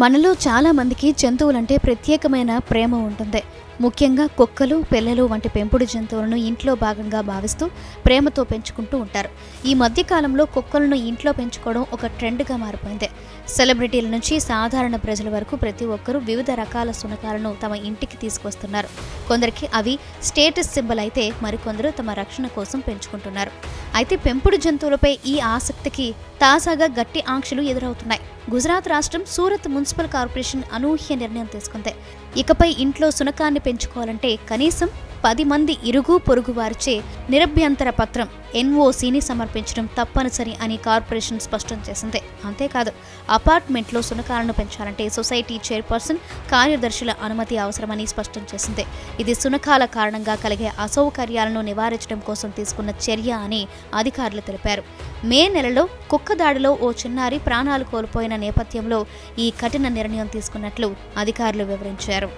మనలో చాలామందికి జంతువులంటే ప్రత్యేకమైన ప్రేమ ఉంటుంది. ముఖ్యంగా కుక్కలు పిల్లలు వంటి పెంపుడు జంతువులను ఇంట్లో భాగంగా భావిస్తూ ప్రేమతో పెంచుకుంటూ ఉంటారు. ఈ మధ్యకాలంలో కుక్కలను ఇంట్లో పెంచుకోవడం ఒక ట్రెండ్గా మారిపోయింది. సెలబ్రిటీల నుంచి సాధారణ ప్రజల వరకు ప్రతి ఒక్కరూ వివిధ రకాల శునకాలను తమ ఇంటికి తీసుకొస్తున్నారు. కొందరికి అవి స్టేటస్ సింబల్ అయితే మరికొందరు తమ రక్షణ కోసం పెంచుకుంటున్నారు. అయితే పెంపుడు జంతువులపై ఈ ఆసక్తికి తాజాగా గట్టి ఆంక్షలు ఎదురవుతున్నాయి. గుజరాత్ రాష్ట్రం సూరత్ మున్సిపల్ కార్పొరేషన్ అనూహ్య నిర్ణయం తీసుకుంది. ఇకపై ఇంట్లో సునకాన్ని పెంచుకోవాలంటే కనీసం పది మంది ఇరుగు పొరుగు వారిచే నిరభ్యంతర పత్రం ఎన్ఓసీని సమర్పించడం తప్పనిసరి అని కార్పొరేషన్ స్పష్టం చేసింది. అంతేకాదు అపార్ట్మెంట్లో సునకాలను పెంచాలంటే సొసైటీ చైర్పర్సన్ కార్యదర్శుల అనుమతి అవసరమని స్పష్టం చేసింది. ఇది సునకాల కారణంగా కలిగే అసౌకర్యాలను నివారించడం కోసం తీసుకున్న చర్య అని అధికారులు తెలిపారు. మే నెలలో కుక్క దాడిలో ఓ చిన్నారి ప్రాణాలు కోల్పోయిన నేపథ్యంలో ఈ కఠిన నిర్ణయం తీసుకున్నట్లు అధికారులు వివరించారు.